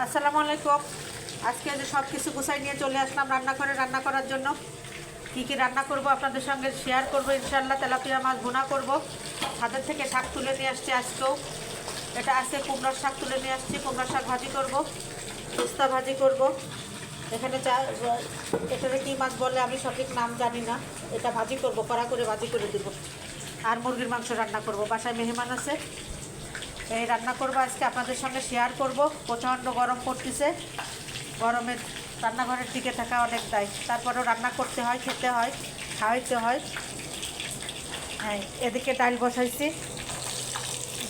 আসসালামু আলাইকুম। আজকে যে সব কিছু গুছাই নিয়ে চলে আসলাম রান্নাঘরে। রান্না করার জন্য কি কি রান্না করব আপনাদের সঙ্গে শেয়ার করব ইনশাল্লাহ তেলাপিয়া মাছ ভুনা করব। ছাদের থেকে শাক তুলে নিয়ে আসছি আজকেও। এটা আছে কুমড়ার শাক তুলে নিয়ে আসছি। কুমড়ার শাক ভাজি করব, পোস্তা ভাজি করব। এখানে চা এটাতে কী মাছ বলে আমি সঠিক নাম জানি না। এটা ভাজি করব, কড়া করে ভাজি করে দেবো। আর মুরগির মাংস রান্না করব। বাসায় মেহমান আছে। এই রান্না করব আজকে, আপনাদের সঙ্গে শেয়ার করব। প্রচণ্ড গরম পড়তেছে। গরমে রান্নাঘরের দিকে থাকা অনেক দায়। তারপরেও রান্না করতে হয়, খেতে হয়, খাওয়াইতে হয়। হ্যাঁ এদিকে ডাল বসাইছি।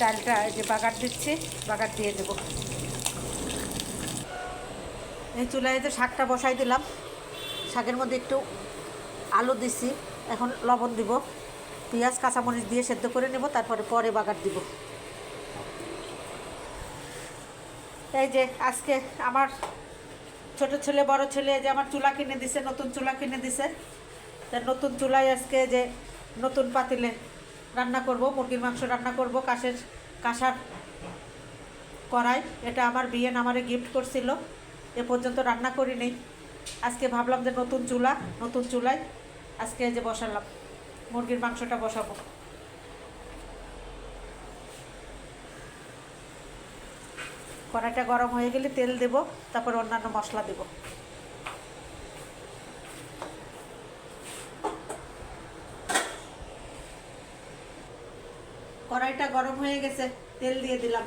ডালটা এই যে বাগার দিচ্ছি, বাগার দিয়ে দেবো। এই চুলায় যে শাকটা বসাই দিলাম, শাকের মধ্যে একটু আলু দিছি। এখন লবণ দিব। পেঁয়াজ, কাঁচামরিচ দিয়ে সেদ্ধ করে নেব, তারপরে পরে বাগার দিব। এই যে আজকে আমার ছোট ছেলে, বড় ছেলে যে আমার চুলা কিনে দিছে, নতুন চুলা কিনে দিছে। তা নতুন চুলায় আজকে যে নতুন পাতিলে রান্না করব, মুরগির মাংস রান্না করব, কাশের কাঁসার কড়াই। এটা আমার বিয়ে আমারে গিফট করছিল। এ পর্যন্ত রান্না করিনি আজকে ভাবলাম যে নতুন চুলা, নতুন চুলায় আজকে যে বসালাম, মুরগির মাংসটা বসাবো। কড়াইটা গরম হয়ে গেলে তেল দেব, তারপর অন্যান্য মশলা দেব। কড়াইটা গরম হয়ে গেছে, তেল দিয়ে দিলাম।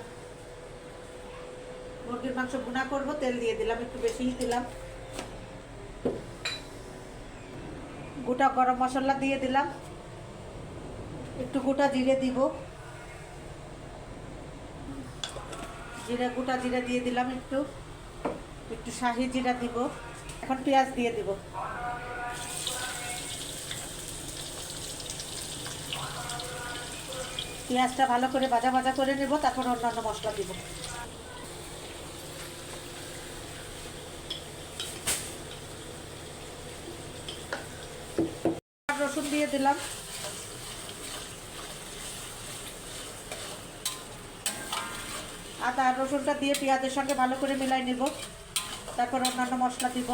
মুরগির মাংস ভুনা করব, তেল দিয়ে দিলাম, একটু বেশিই দিলাম। গোটা গরম মশলা দিয়ে দিলাম। একটু গোটা জিরে দিব। জিরা, গোটা জিরা দিয়ে দিলাম একটু। একটু শাহি জিরা দিব। এখন পেঁয়াজ দিয়ে দিব। পেঁয়াজটা ভালো করে ভাজা ভাজা করে নেব, তারপর অন্যান্য মশলা দিব। রসুন দিয়ে দিলাম। আদা রসুনটা দিয়ে পেঁয়াজের সঙ্গে ভালো করে মিলাই নেব। তারপর অন্যান্য মশলা দিব।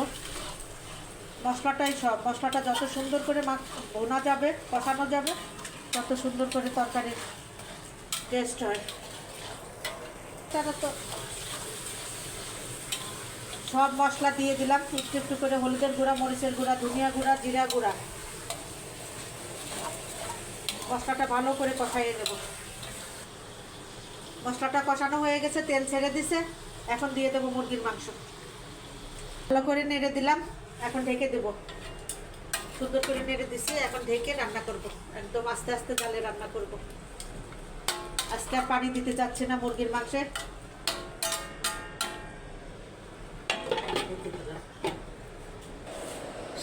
মশলাটাই সব, মশলাটা যত সুন্দর করে মা বোনা যাবে, কষানো যাবে, তত সুন্দর করে তরকারির টেস্ট হয়। তারা তো সব মশলা দিয়ে দিলাম, একটু একটু করে হলুদের গুঁড়া, মরিচের গুঁড়া, ধনিয়া গুঁড়া, জিরা গুঁড়া। মশলাটা ভালো করে কষাইয়ে নেব। মশলাটা কষানো হয়ে গেছে, তেল ছেড়ে দিছে। এখন দিয়ে দেবো মুরগির মাংস। ভালো করে নেড়ে দিলাম, এখন ঢেকে দেব। সুন্দর করে নেড়ে দিছি, এখন ঢেকে রান্না করব। একদম আস্তে আস্তে জালে রান্না করব। আজকে আর পানি দিতে চাচ্ছে না মুরগির মাংসে।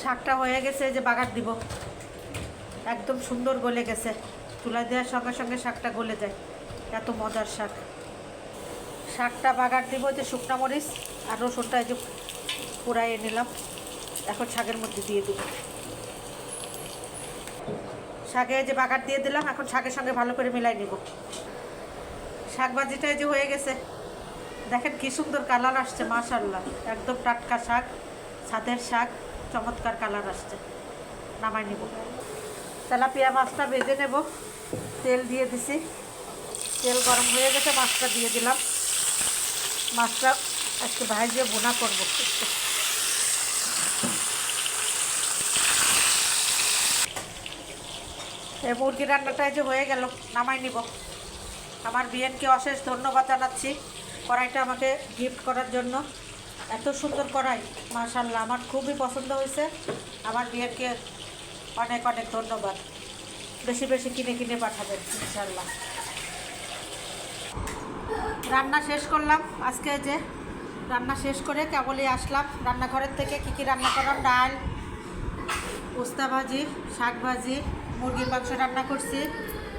শাকটা হয়ে গেছে যে বাগার দিব। একদম সুন্দর গলে গেছে। চুলা দেওয়ার সঙ্গে সঙ্গে শাকটা গলে যায়। এত মজার শাক। শাকটা বাগার দিব যে শুকনো মরিচ আর রসুনটা এই যে পোড়াইয়ে নিলাম। এখন শাকের মধ্যে দিয়ে দিব। শাকে যে বাগার দিয়ে দিলাম, এখন শাকের সঙ্গে ভালো করে মিলাই নিব। শাক ভাজিটা যে হয়ে গেছে। দেখেন কি সুন্দর কালার আসছে মাশাল্লাহ একদম টাটকা শাক ছাদের শাক, চমৎকার কালার আসছে। নামাই নিব। তেলাপিয়া মাছটা ভেজে নেব। তেল দিয়ে দিছি। তেল গরম হয়ে গেছে, মাছটা দিয়ে দিলাম। মাছটা একটু ভাজিয়ে বোনা করব। এই মুরগি রান্নাটা যে হয়ে গেল, নামাই নিব। আমার বিয়েনকে অশেষ ধন্যবাদ জানাচ্ছি কড়াইটা আমাকে গিফট করার জন্য। এত সুন্দর কড়াই মাশাল্লাহ আমার খুবই পছন্দ হয়েছে। আমার বিয়েনকে অনেক অনেক ধন্যবাদ। বেশি বেশি কিনে কিনে পাঠাবেন ইনশাল্লাহ রান্না শেষ করলাম। আজকে যে রান্না শেষ করে কেবলই আসলাম। রান্নাঘরের থেকে কী কী রান্না করলাম? ডাল, পোস্তা ভাজি, শাক ভাজি, মুরগির মাংস রান্না করছি,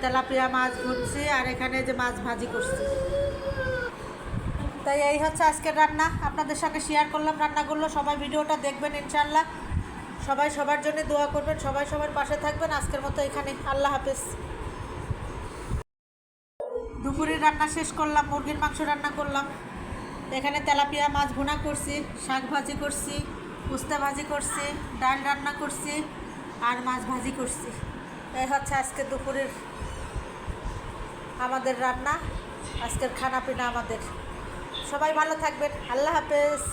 তেলাপিয়া মাছ ভুনছি আর এখানে যে মাছ ভাজি করছি। তাই এই হচ্ছে আজকের রান্না। আপনাদের সঙ্গে শেয়ার করলাম রান্নাগুলো। সবাই ভিডিওটা দেখবেন ইনশাল্লাহ সবাই সবার জন্য দোয়া করবেন, সবাই সবার পাশে থাকবেন। আজকের মতো এখানে। আল্লাহ হাফেজ। দুপুরে রান্না শেষ করলাম, মুরগির মাংস রান্না করলাম। এখানে তেলাপিয়া মাছ ভুনা করছি, শাক ভাজি করছি উস্তা ভাজি করছি, ডাল রান্না করছি আর মাছ ভাজি করছি। এই হচ্ছে আজকে দুপুরের আমাদের রান্না, আজকের খানা পিনা আমাদের। সবাই ভালো থাকবেন, আল্লাহ হাফেজ।